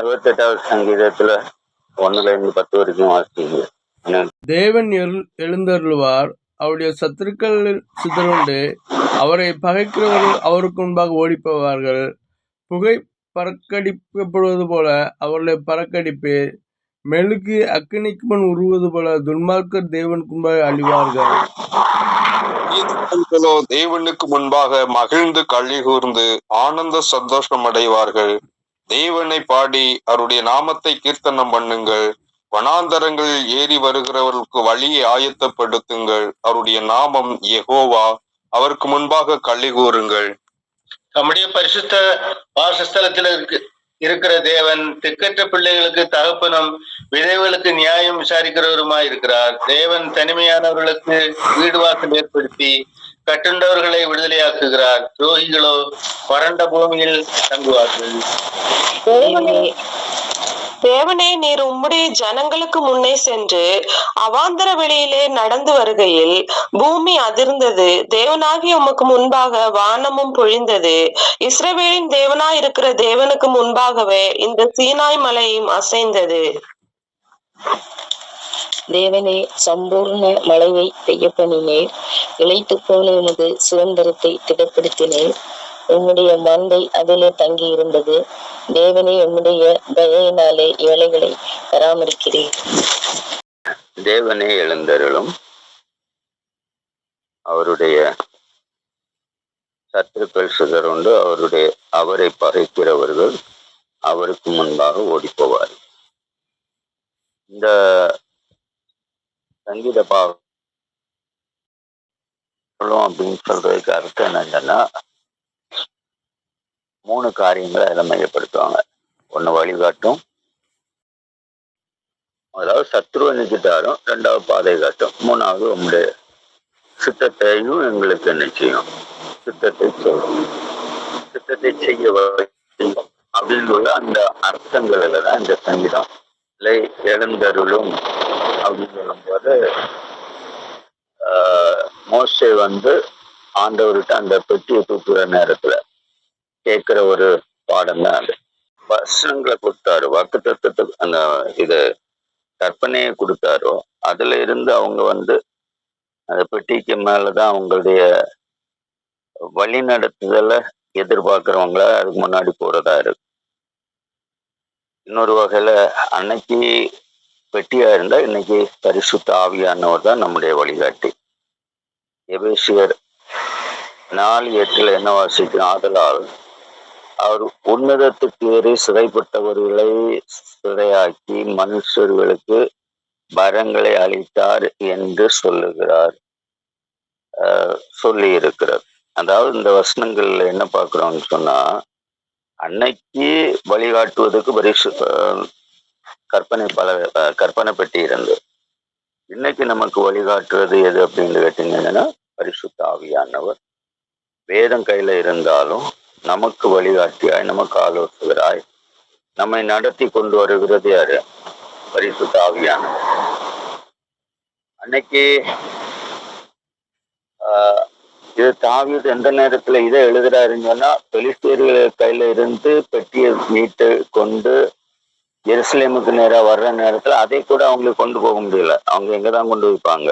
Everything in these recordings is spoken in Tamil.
அறுபத்தெட்டாவது சங்கீதத்துல ஒண்ணுல இருந்து பத்து வரைக்கும் வாசிங்க தேவன் எழு எழுந்தருளுவார். அவருடைய சத்துருக்கள் சிதறுண்டு அவரை பகைக்கிறவர்கள் அவருக்கு முன்பாக ஓடிப்போவார்கள். புகை பறக்கடிக்கப்படுவது போல அவர்களை பறக்கடிப்பேர். மெழுகு அக்கினிக்கு முன் உருவது போல துன்மார்க்கர் தேவனுக்கு முன்பாக அழிவார்கள். தேவனுக்கு முன்பாக மகிழ்ந்து களி கூர்ந்து ஆனந்த சந்தோஷம் அடைவார்கள். தேவனை பாடி அவருடைய நாமத்தை கீர்த்தனம் பண்ணுங்கள். வனாந்தரங்களில் ஏறி வருகிறவர்களுக்கு வழியை ஆயத்தப்படுத்துங்கள். அவருடைய நாமம் எகோவா அவருக்கு முன்பாக கள்ளி கூறுங்கள். நம்முடைய பரிசுத்த வாசஸ்தலத்தில் இருக்கு இருக்கிற தேவன் திக்கற்ற பிள்ளைகளுக்கு தகப்பனும் விதைவுகளுக்கு நியாயம் விசாரிக்கிறவருமாய் இருக்கிறார் தேவன் தனிமையானவர்களுக்கு வீடு வாசல் ஏற்படுத்தி கட்டுண்டவர்களை விடுதலையாக்குகிறார். துரோகிகளோ வறண்ட பூமியில் தங்குவார்கள். தேவனே நீர் உம்முடைய ஜனங்களுக்கு முன்னே சென்று அவாந்தர வெளியிலே நடந்து வருகையில் பூமி அதிர்ந்தது. தேவனாகிய உமக்கு முன்பாக வானமும் பொழிந்தது. இஸ்ரவேலின் தேவனாய் இருக்கிற தேவனுக்கு முன்பாகவே இந்த சீனாய் மலையும் அசைந்தது. தேவனே சம்பூர்ண மழையை பெய்ய பண்ணினேர் இழைத்து போன எனது சுதந்திரத்தை திடப்படுத்தினேன் உம்முடைய மந்தை அதிலே தங்கி இருந்தது தேவனே உம்முடைய தயையினாலே ஏழைகளை பராமரிக்கிறேன் தேவனே எழுந்தருளும். அவருடைய சத்துருக்கள் சிதறுண்டு அவருடைய அவரை பகைக்கிறவர்கள் அவருக்கு முன்பாக ஓடிப்போவார் இந்த சங்கீத பாவம் அப்படின்னு சொல்றதுக்கு அர்த்தம் என்னன்னா மூணு காரியங்களை அதில் மையப்படுத்துவாங்க. ஒன்று வழிகாட்டும் அதாவது சத்ருவை நிச்சயித்தாரும் ரெண்டாவது பாதை காட்டும். மூணாவது உங்களுடைய சித்தத்தையும் எங்களுக்கு நிச்சயம். சித்தத்தை சொல்லும் சித்தத்தை செய்ய அப்படின்னு உள்ள அந்த அர்த்தங்களில் தான் இந்த சங்கீதம். இல்லை எழுந்தருளும் அப்படின்னு சொல்லும்போது ஆஹ், வந்து ஆண்டவர்கிட்ட அந்த பெட்டியை தூக்குற நேரத்துல கேட்கிற ஒரு பாடம் தான் அது. வசனங்களை கொடுத்தாரு. வாக்கு தத்துவத்துக்கு அந்த இது கற்பனையை கொடுத்தாரோ அதுல இருந்து அவங்க வந்து அந்த பெட்டிக்கு மேலதான் அவங்களுடைய வழி நடத்துதலை எதிர்பார்க்கிறவங்கள அதுக்கு முன்னாடி போறதா இருக்கு. இன்னொரு வகையில அன்னைக்கு பெட்டியா இருந்தா இன்னைக்கு பரிசுத்த ஆவியானவர் தான் நம்முடைய வழிகாட்டி. எபேசியர் நாலு எட்டுல என்ன வாசிக்கிறோம் ஆதலால் அவர் உன்னதத்துக்கு ஏறி சிறைப்பட்டவர்களை சிறையாக்கி மனுஷர்களுக்கு வரங்களை அளித்தார் என்று சொல்லுகிறார். ஆஹ் சொல்லி இருக்கிறார் அதாவது இந்த வசனங்கள்ல என்ன பார்க்கிறோம்னு சொன்னா அன்னைக்கு வழிகாட்டுவதற்கு பரிசு கற்பனை பல கற்பனை பெட்டி இருந்தது இன்னைக்கு நமக்கு வழிகாட்டுறது எது அப்படின்னு கேட்டீங்கன்னா பரிசுத்த ஆவியானவர். வேதம் கையில இருந்தாலும் நமக்கு வழிகாட்டியாய் நமக்கு ஆலோசகராய் நம்மை நடத்தி கொண்டு வருகிறது யாரு? பரிசுத்த ஆவியானவர். அன்னைக்கு ஆஹ், இது தாவியது எந்த நேரத்துல இதை எழுதுறாருன்னு சொன்னா பெலிஸ்தீர்கள் கையில இருந்து பெட்டியை மீட்டு கொண்டு எருசலேமுக்கு நேரா வர்ற நேரத்தில் அதை கூட அவங்களுக்கு கொண்டு போக முடியல. அவங்க எங்கதான் கொண்டு வைப்பாங்க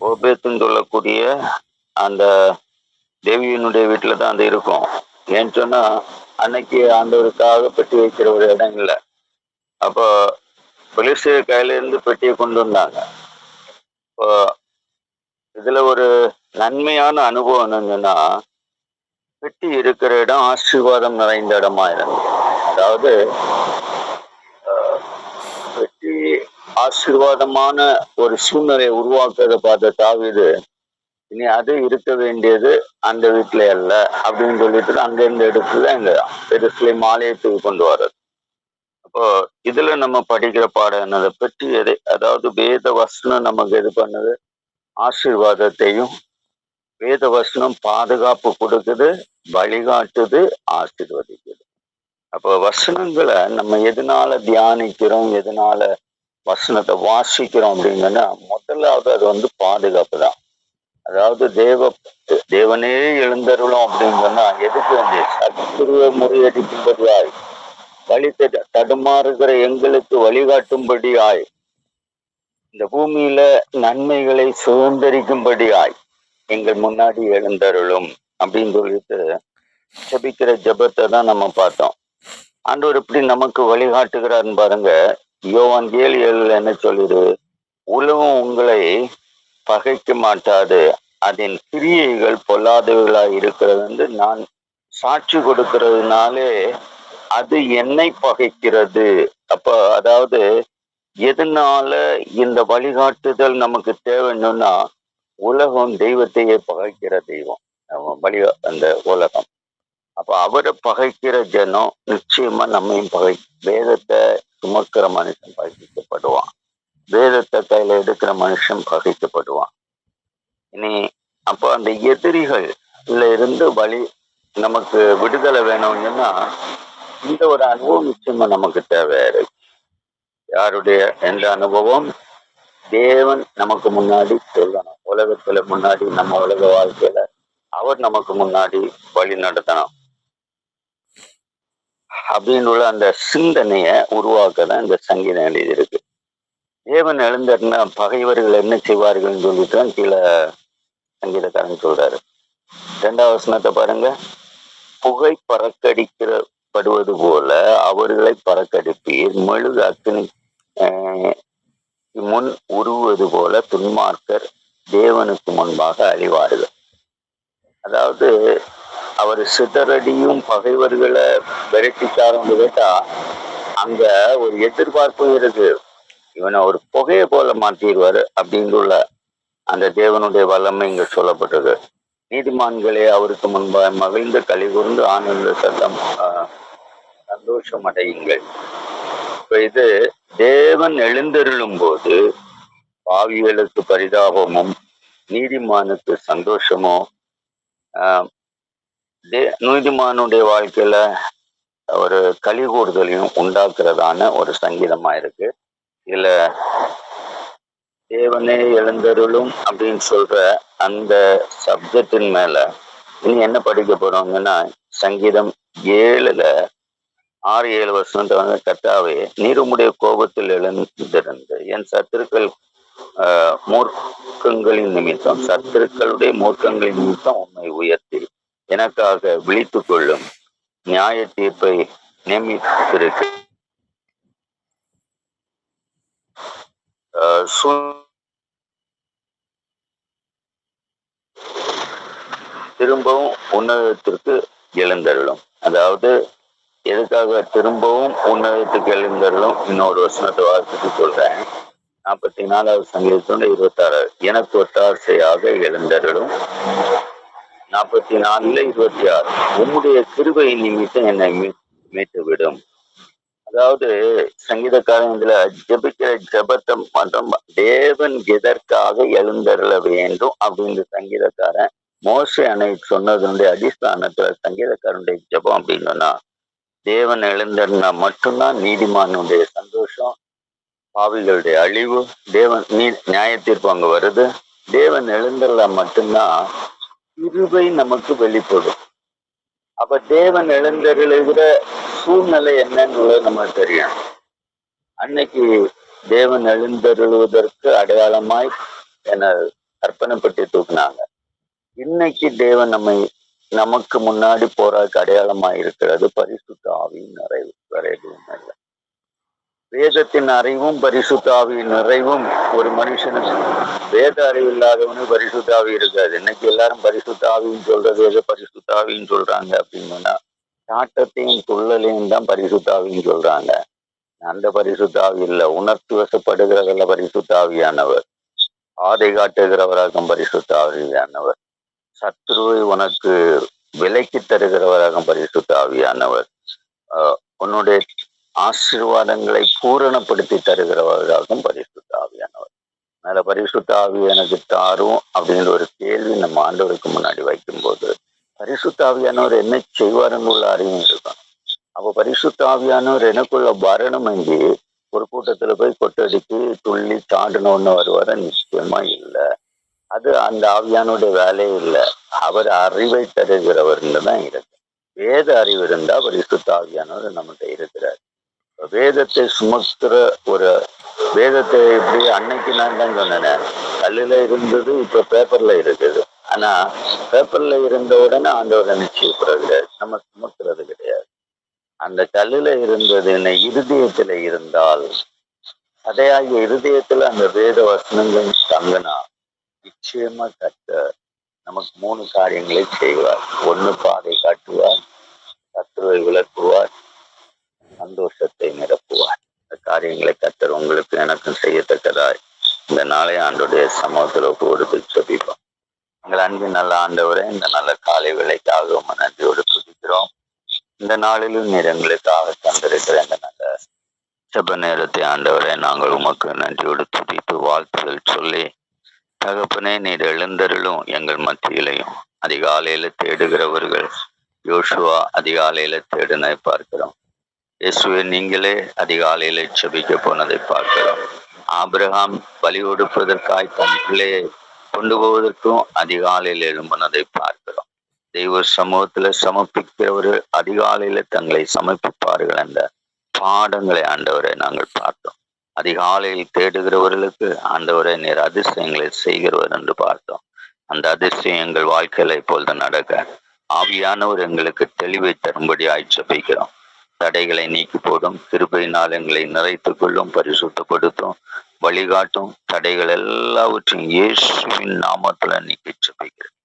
ஓபேத்துன்னு சொல்லக்கூடிய அந்த தேவியனுடைய வீட்டில் தான் அது இருக்கும். ஏன்னு சொன்னா அன்னைக்கு ஆண்டவருக்காக பெட்டி வைக்கிற ஒரு இடம் இல்லை. அப்போ பெலிஸ்தீர் கையில இருந்து பெட்டியை கொண்டு வந்தாங்க. இப்போ இதுல ஒரு நன்மையான அனுபவம் என்னன்னா பெட்டி இருக்கிற இடம் ஆசீர்வாதம் நிறைந்த இடமா இருந்தது அதாவது ஆஹ், பெட்டி ஆசீர்வாதமான ஒரு சூழ்நிலையை உருவாக்குறத பார்த்த தாவிது இனி அது இருக்க வேண்டியது அந்த வீட்டுல அல்ல அப்படின்னு சொல்லிட்டு அங்க இருந்து எடுத்துதான் இந்த பெருசுலேயும் ஆலயத்துக்கு கொண்டு வர்றது அப்போ இதுல நம்ம படிக்கிற பாடம் என்னதை? பற்றி எதை அதாவது வேத வசனம் நமக்கு இது பண்ணுது? ஆசீர்வாதத்தையும் வேத வசனம் பாதுகாப்பு கொடுக்குது வழிகாட்டுது ஆசீர்வதிக்குது. அப்போ வசனங்களை நம்ம எதனால தியானிக்கிறோம்? எதனால வசனத்தை வாசிக்கிறோம் அப்படிங்கன்னா முதலாவது அது வந்து பாதுகாப்பு தான். அதாவது தேவ தேவனே எழுந்தருளும் அப்படின்னு சொன்னா எதுக்கு வந்து சத்துருவ முறியடிக்கும்படியாய் வழி தடுமாறுகிற எங்களுக்கு வழிகாட்டும்படியாய் இந்த பூமியில நன்மைகளை சுதந்திரிக்கும்படியாய் எங்கள் முன்னாடி எழுந்தருளும் அப்படின்னு சொல்லிட்டு ஜபிக்கிற ஜபத்தை தான் நம்ம பார்த்தோம். ஆண்டவர் எப்படி நமக்கு வழிகாட்டுகிறார்னு பாருங்க யோவான் ஏழு என்ன சொல்லுது? உலகம் உங்களை பகைக்க மாட்டாது. அதன் கிரியைகள் பொல்லாதவர்களா இருக்கிறது என்று நான் சாட்சி கொடுக்கிறதுனாலே அது என்னை பகைக்கிறது. அப்ப அதாவது எதனால இந்த வழிகாட்டுதல் நமக்கு தேவைன்னா உலகம் தெய்வத்தையே பகைக்கிற தெய்வம். நம்ம வழி அந்த உலகம். அப்ப அவரை பகைக்கிற ஜனம் நிச்சயமா நம்மையும் பகை வேதத்தை சுமக்கிற மனுஷன் பகிக்கப்படுவான். வேதத்தை கையில எடுக்கிற மனுஷன் பகிக்கப்படுவான். இனி அப்போ அந்த எதிரிகள்ல இருந்து வழி நமக்கு விடுதலை வேணும்னா இந்த ஒரு அனுபவம் நிச்சயமா நமக்கு தேவை. இருக்கு யாருடைய எந்த அனுபவம்? தேவன் நமக்கு முன்னாடி சொல்லணும். உலகத்துல முன்னாடி நம்ம உலக வாழ்க்கையில அவர் நமக்கு முன்னாடி வழி நடத்தணும். அப்படின்னு உள்ள அந்த சிந்தனையை உருவாக்க தான் இந்த சங்கீதம் எழுதியிருக்கு. தேவன் எழுந்தர்னா பகைவர்கள் என்ன செய்வார்கள்னு சொல்லிட்டு தான் கீழே சங்கீதக்காரன் சொல்றாரு. ரெண்டாவது வசனத்தை பாருங்க. புகை பறக்கடிக்கப்படுவது போல அவர்களை பறக்கடிப்பீர். மெழுகு அக்னி ஆஹ், முன் உருவது போல துன்மார்க்கர் தேவனுக்கு முன்பாக அழிவார்கள். அதாவது அவர் சிதறடியும் பகைவர்களை விரட்டிச்சாருன்னு கேட்டா அங்க ஒரு எதிர்பார்ப்பும் இருக்கு. இவனை ஒரு புகையை போல மாற்றிடுவார் அப்படின்னு உள்ள அந்த தேவனுடைய வல்லமை இங்க சொல்லப்பட்டது. நீதிமான்களே அவருக்கு முன்பாக மகிழ்ந்து களி கூர்ந்து ஆனந்த சத்தம் ஆஹ், சந்தோஷம் அடையுங்கள். இப்ப இது தேவன் எழுந்தருளும் போது பாவிகளுக்கு பரிதாபமும் நீதிமானுக்கு சந்தோஷமும் ஆஹ், நீதிமானுடைய வாழ்க்கையில ஒரு கழி கூறுதலையும் உண்டாக்குறதான ஒரு சங்கீதமா இருக்கு. இதுல தேவனே எழுந்தருளும் அப்படின்னு சொல்ற அந்த சப்ஜெக்டின் மேல இனி என்ன படிக்க போறோங்கன்னா சங்கீதம் ஏழுல ஆறு ஏழு வருஷம் வந்து கத்தாவே நீருமுடைய கோபத்தில் எழுந்திருந்து என் சத்துருக்கள் ஆஹ், மூர்க்கங்களின் நிமித்தம் சத்துருக்களுடைய மூர்க்கங்களின் நிமித்தம் உண்மை உயர்த்தி. எனக்காக விழித்துக் கொள்ளும் நியாய தீர்ப்பை நியமித்திருக்கு ஆஹ், திரும்பவும் உன்னதத்திற்கு எழுந்தருளும். அதாவது எதுக்காக திரும்பவும் உன்னதத்துக்கு எழுந்தருளும்? இன்னொரு வசனத்தை வாசித்து சொல்றேன் நாற்பத்தி நாலாவது சங்கீதத்தோட இருபத்தாறு எனக்கு ஒத்தாசையாக எழுந்தருளும். நாற்பத்தி நாலுல இருபத்தி ஆறு. உம்முடைய கிருபை நிமித்தம் என்னை மீட்டு விடும் அதாவது சங்கீதக்காரன் இதுல ஜபிக்கிற ஜெபத்தை மட்டும் தேவன் எதற்காக எழுந்தருள வேண்டும் அப்படின்னு சங்கீதக்காரன் மோசை அணை சொன்னதனுடைய அடிஸ்தானத்துல சங்கீதக்காரனுடைய ஜெபம் அப்படின்னா தேவன் எழுந்தருனா மட்டும்தான் நீதிமானுடைய சந்தோஷம் பாவிகளுடைய அழிவு தேவன் நீ நியாய தீர்ப்பு அங்க வருது. தேவன் எழுந்தருளா மட்டும்தான் இருவை நமக்கு வெளிப்படும். அப்ப தேவன் எழுந்தருளுகிற சூழ்நிலை என்னன்னு நமக்கு தெரியும். அன்னைக்கு தேவன் எழுந்தருளுவதற்கு அடையாளமாய் என அர்ப்பணப்பட்டு தூக்குனாங்க. இன்னைக்கு தேவன் நம்மை நமக்கு முன்னாடி போறதுக்கு அடையாளமாய் இருக்கிறது பரிசுத்த ஆவியின் நிறைவு வேற எதுவும் இல்லை வேதத்தின் அறிவும் பரிசுத்த ஆவியின் நிறைவும் ஒரு மனுஷனுக்கு வேத அறிவு இல்லாதவனுக்கு பரிசுத்தாவி இருக்காது. இன்னைக்கு எல்லாரும் பரிசுத்தாவின்னு சொல்றது எது பரிசுத்த சொல்றாங்க அப்படின்னா நாட்டத்தையும் துள்ளலையும் தான் பரிசுத்தாவின்னு சொல்றாங்க. அந்த பரிசுத்தாவி ஆவி இல்ல உணர்த்து பரிசுத்தாவியானவர். பாதை ஆவியானவர் பரிசுத்தாவியானவர். சத்ருவை உனக்கு விலைக்கு தருகிறவராகும் பரிசுத்தாவியானவர். ஆஹ் உன்னுடைய ஆசீர்வாதங்களை பூரணப்படுத்தி தருகிறவராகவும் பரிசுத்தாவியான மேல பரிசுத்தாவி பரிசுத்த எனக்கு தாரும் அப்படின்ற ஒரு கேள்வி நம்ம ஆண்டவருக்கு முன்னாடி வைக்கும்போது பரிசுத்தாவியானவர் என்ன செய்வாருன்னு உள்ள அறிவும் இருக்கும். அப்போ பரிசுத்தாவியானவர் எனக்குள்ள வரணும் என்று ஒரு கூட்டத்துல போய் கொட்டடிக்கு துள்ளி சாண்டணும்னு வருவார? நிச்சயமா இல்லை. அது அந்த ஆவியானுடைய வேலையே இல்லை. அவர் அறிவை தருகிறவர்னு தான் இருக்கு. வேத அறிவு இருந்தா பரிசுத்த ஆவியானவர் நம்மகிட்ட இருக்கிறார். வேதத்தை சுமக்கிற ஒரு வேதத்தை இப்படி அன்னைக்கு நான் தான் சொன்னேன். கல்லுல இருந்தது இப்ப பேப்பர்ல இருக்குது. ஆனா பேப்பர்ல இருந்த உடனே ஆண்டவரை நிச்சயப்படுறது கிடையாது நம்ம சுமக்கிறது கிடையாது. அந்த கல்லுல இருந்தது என்ன? இருதயத்துல இருந்தால். அதையாகிய இருதயத்துல அந்த வேத வசனங்கள் தங்கினா நிச்சயமா கத்த நமக்கு மூணு காரியங்களை செய்வார். ஒண்ணு பாதை காட்டுவார் கத்துவை விளக்குவார் சந்தோஷத்தை நிரப்புவார். காரியங்களை கத்தர் உங்களுக்கு எனக்கும் செய்யத்தக்கதாய். இந்த நாளை ஆண்டுடைய சமூகத்தில் கொடுத்து சொபிப்போம் எங்கள் அன்பின் நல்ல ஆண்டவரை இந்த நல்ல காலை விலைக்காக நன்றியோடு துதிக்கிறோம். இந்த நாளிலும் நீர் எங்களுக்காக தந்திருக்கிற இந்த நல்ல செப நேரத்தை ஆண்டவரை நாங்கள் உமக்கு நன்றியோடு துதித்து வாழ்த்துதல் சொல்லி தகப்பனே நீர் எழுந்தருளும் எங்கள் மத்தியிலையும். அதிகாலையில தேடுகிறவர்கள் யோசுவா அதிகாலையில தேடினை பார்க்கிறோம். இயேசுவை நீங்களே அதிகாலையில் செபிக்க போனதை பார்க்கிறோம். ஆபிரகாம் பலி ஒடுப்பதற்காய் தன் பிள்ளையை கொண்டு போவதற்கும் அதிகாலையில் எழும்பினதை பார்க்கிறோம். தெய்வ சமூகத்துல சமர்ப்பிக்கிறவர்கள் அதிகாலையில தங்களை சமர்ப்பிப்பார்கள் என்ற பாடங்களை ஆண்டவரை நாங்கள் பார்த்தோம். அதிகாலையில் தேடுகிறவர்களுக்கு ஆண்டவரை நேர் அதிசயங்களை செய்கிறவர் என்று பார்த்தோம். அந்த அதிசயம் எங்கள் வாழ்க்கையில இப்பொழுது நடக்க ஆவியானவர் எங்களுக்கு தெளிவை தரும்படி ஆய்ச்சபிக்கிறோம் தடைகளை நீக்கி போடும் கிருபையினால் எங்களை நிறைத்துக் கொள்ளும் பரிசுத்தப்படுத்தும் வழிகாட்டும் தடைகள் எல்லாவற்றையும் இயேசுவின் நாமத்துல நீக்கி செபிக்கிறோம்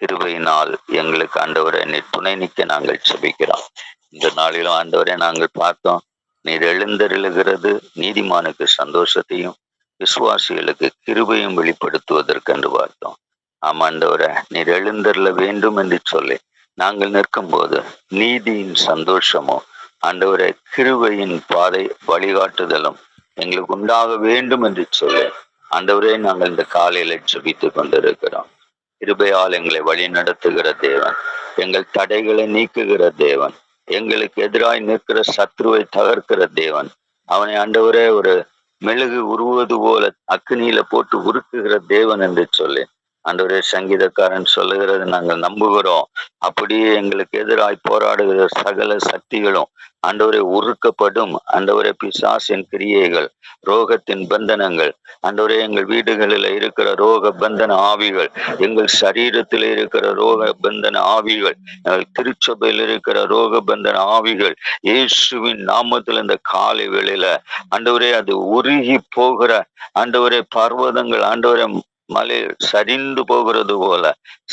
கிருபையினால் எங்களுக்கு ஆண்டவரை நீர் துணை நிற்க நாங்கள் செபிக்கிறோம் இந்த நாளிலும் ஆண்டவரை நாங்கள் பார்த்தோம் நீர் எழுந்தருளுகிறது நீதிமானுக்கு சந்தோஷத்தையும் விசுவாசிகளுக்கு கிருபையும் வெளிப்படுத்துவதற்கென்று பார்த்தோம். ஆமாண்டவரை நீர் எழுந்தருள வேண்டும் என்று சொல்லி நாங்கள் நிற்கும் போது நீதியின் சந்தோஷமும் ஆண்டவரை கிருபையின் பாதை வழிகாட்டுதலும் எங்களுக்கு உண்டாக வேண்டும் என்று சொல்லு. ஆண்டவரே நாங்கள் இந்த காலையில ஜபித்து கொண்டிருக்கிறோம். கிருபையால் எங்களை வழி நடத்துகிற தேவன் எங்கள் தடைகளை நீக்குகிற தேவன் எங்களுக்கு எதிராய் நிற்கிற சத்ருவை தகர்க்கிற தேவன் அவனை ஆண்டவரே ஒரு மெழுகு உருவது போல அக்னியில போட்டு உருக்குகிற தேவன் என்று சொல்லி. ஆண்டவரே சங்கீதக்காரன் சொல்லுகிறது நாங்கள் நம்புகிறோம். அப்படியே எங்களுக்கு எதிராய் போராடுகிற சகல சக்திகளும் ஆண்டவரை உருக்கப்படும். ஆண்டவரே பிசாசின் கிரியைகள் ரோகத்தின் பந்தனங்கள் ஆண்டவரே எங்கள் வீடுகளில் இருக்கிற ரோக பந்தன ஆவிகள் எங்கள் சரீரத்தில் இருக்கிற ரோக பந்தன ஆவிகள் எங்கள் திருச்சபையில் இருக்கிற ரோக பந்தன ஆவிகள் இயேசுவின் நாமத்தில் இந்த காலை வேளையில ஆண்டவரே அது உருகி போகிற ஆண்டவரே பர்வதங்கள் ஆண்டவரே மலை சரிந்து போகிறது போல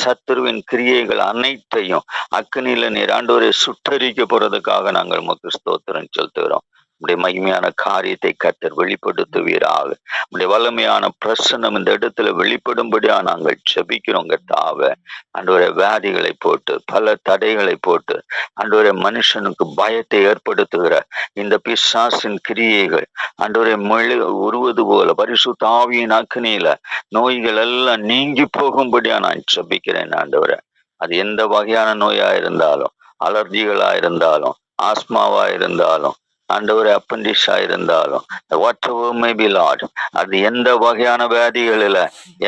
சத்துருவின் கிரியைகள் அனைத்தையும் அக்னியில நீர் ஆண்டவரை சுட்டரிக்க போறதுக்காக நாங்கள் உமக்கு ஸ்தோத்திரம் செலுத்துகிறோம். உடைய மகிமையான காரியத்தை கத்தர் வெளிப்படுத்துவீராக. உடைய வல்லமையான பிரசனம் இந்த இடத்துல வெளிப்படும்படியா நாங்கள் செபிக்கிறோம் கத்தாவ அன்றொரு வியாதிகளை போட்டு பல தடைகளை போட்டு அன்றொரு மனுஷனுக்கு பயத்தை ஏற்படுத்துகிற இந்த பிசாசின் கிரியைகள் அன்றொரு மொழி உருவது போல பரிசுத்த தாவியின் அக்னியில நோய்கள் எல்லாம் நீங்கி போகும்படியா நான் செபிக்கிறேன் ஆண்டவரை. அது எந்த வகையான நோயா இருந்தாலும் அலர்ஜிகளா இருந்தாலும் ஆஸ்மாவா இருந்தாலும் ஆண்டவர் அப்பண்டிஸா இருந்தாலும் வாட் மே பி லார்ட் அது எந்த வகையான வியாதிகளில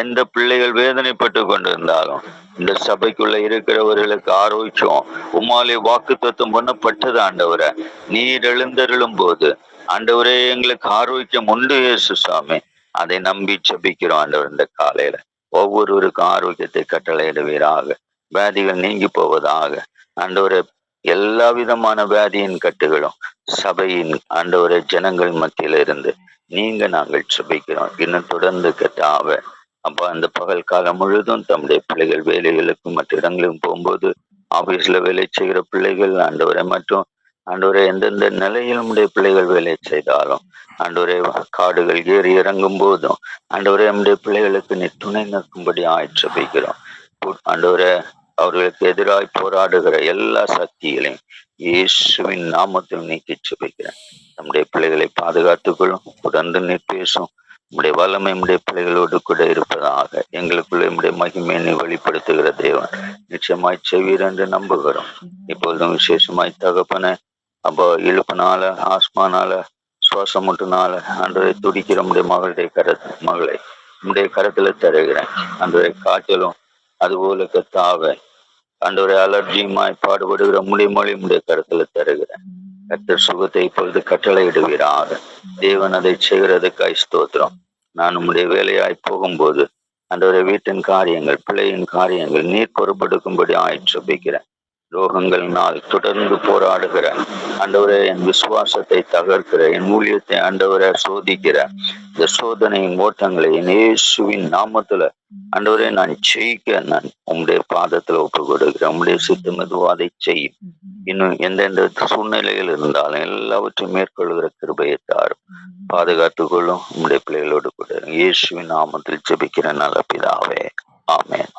எந்த பிள்ளைகள் வேதனைப்பட்டு கொண்டிருந்தாலும் இந்த சபைக்குள்ள இருக்கிறவர்களுக்கு ஆரோக்கியம் உமாலே வாக்கு தத்துவம் பண்ணப்பட்டது ஆண்டவரை. நீர் எழுந்தருளும் போது ஆண்டவரே எங்களுக்கு ஆரோக்கியம் உண்டு இயேசு சுவாமி அதை நம்பி சபிக்கிறோம் ஆண்டவர் இந்த காலையில. ஒவ்வொருவருக்கும் ஆரோக்கியத்தை கட்டளையிடுவீராக. வியாதிகள் நீங்கி போவதாக ஆண்டவரை எல்லா விதமான வியாதியின் கட்டுகளும் சபையின் ஆண்டவரே ஜனங்கள் மத்தியில இருந்து நீங்க நாங்கள் சுபிக்கிறோம். இன்னும் தொடர்ந்து கட்டாவ அப்ப அந்த பகல் காலம் முழுதும் தம்முடைய பிள்ளைகள் வேலைகளுக்கும் மற்ற இடங்களுக்கும் போகும்போது ஆபீஸ்ல வேலை செய்கிற பிள்ளைகள் ஆண்டவரை மற்றும் ஆண்டவரை எந்தெந்த நிலையில் நம்முடைய பிள்ளைகள் வேலை செய்தாலும் ஆண்டவரை காடுகள் ஏறி இறங்கும் போதும் ஆண்டவரை நம்முடைய பிள்ளைகளுக்கு நீ துணை நிற்கும்படி ஆய்ச்சபிக்கிறோம் ஆண்டவரை அவர்களுக்கு எதிராய் போராடுகிற எல்லா சக்திகளையும் இயேசுவின் நாமத்தில் நீக்கி சுபிக்கிறேன் நம்முடைய பிள்ளைகளை பாதுகாத்துக்கொள்ளும் தொடர்ந்து நிற்பேசும் நம்முடைய வல்லமை நம்முடைய பிள்ளைகளோடு கூட இருப்பதாக எங்களுக்குள்ள நம்முடைய மகிமையை வெளிப்படுத்துகிற தேவன். நிச்சயமாய் செவீர் என்று நம்புகிறோம். இப்பொழுதும் விசேஷமாய் தகப்பன அப்போ இழுப்புனால ஆஸ்மானால சுவாசமுட்டுனால அன்றைய துடிக்கிற நம்முடைய மகளுடைய கரத்து மகளை நம்முடைய கரத்துல தருகிறேன். அன்றைய காய்ச்சலும் அதுபோல கத்தாவ அன்றொரு அலர்ஜியுமாய் பாடுபடுகிற முடிமொழி உடைய கருத்துல தருகிறேன். கத்தர் சுகத்தை இப்பொழுது கட்டளையிடுவீராக தேவன் அதை செய்கிறதுக்காய் ஸ்தோத்திரம் நான் உம்முடைய வேலையாய் போகும்போது அன்றவரை வீட்டின் காரியங்கள் பிள்ளையின் காரியங்கள் நீர் பொறுப்படுக்கும்படி ஆயிற்றுப்பிக்கிறேன் ரோகங்கள்னால் தொடர்ந்து போராடுகிற ஆண்டவரே என் விசுவாசத்தை தகர்க்கிற என் ஊழியத்தை ஆண்டவரை சோதிக்கிற இந்த சோதனையின் ஓட்டங்களை என் இயேசுவின் நாமத்துல ஆண்டவரே நான் ஜெயிக்க நான் உம்முடைய பாதத்துல ஒப்பு கொடுக்கிறேன் உங்களுடைய சித்தம் மெதுவா அதை செய்யும். இன்னும் எந்தெந்த சூழ்நிலையில் இருந்தாலும் எல்லாவற்றையும் மேற்கொள்கிற கிருபையை தாரும். பாதுகாத்துக் கொள்ளும் உங்களுடைய பிள்ளைகளோடு கூட இயேசுவின் நாமத்தில் ஜெபிக்கிற நல்ல பிதாவே. ஆமேன்.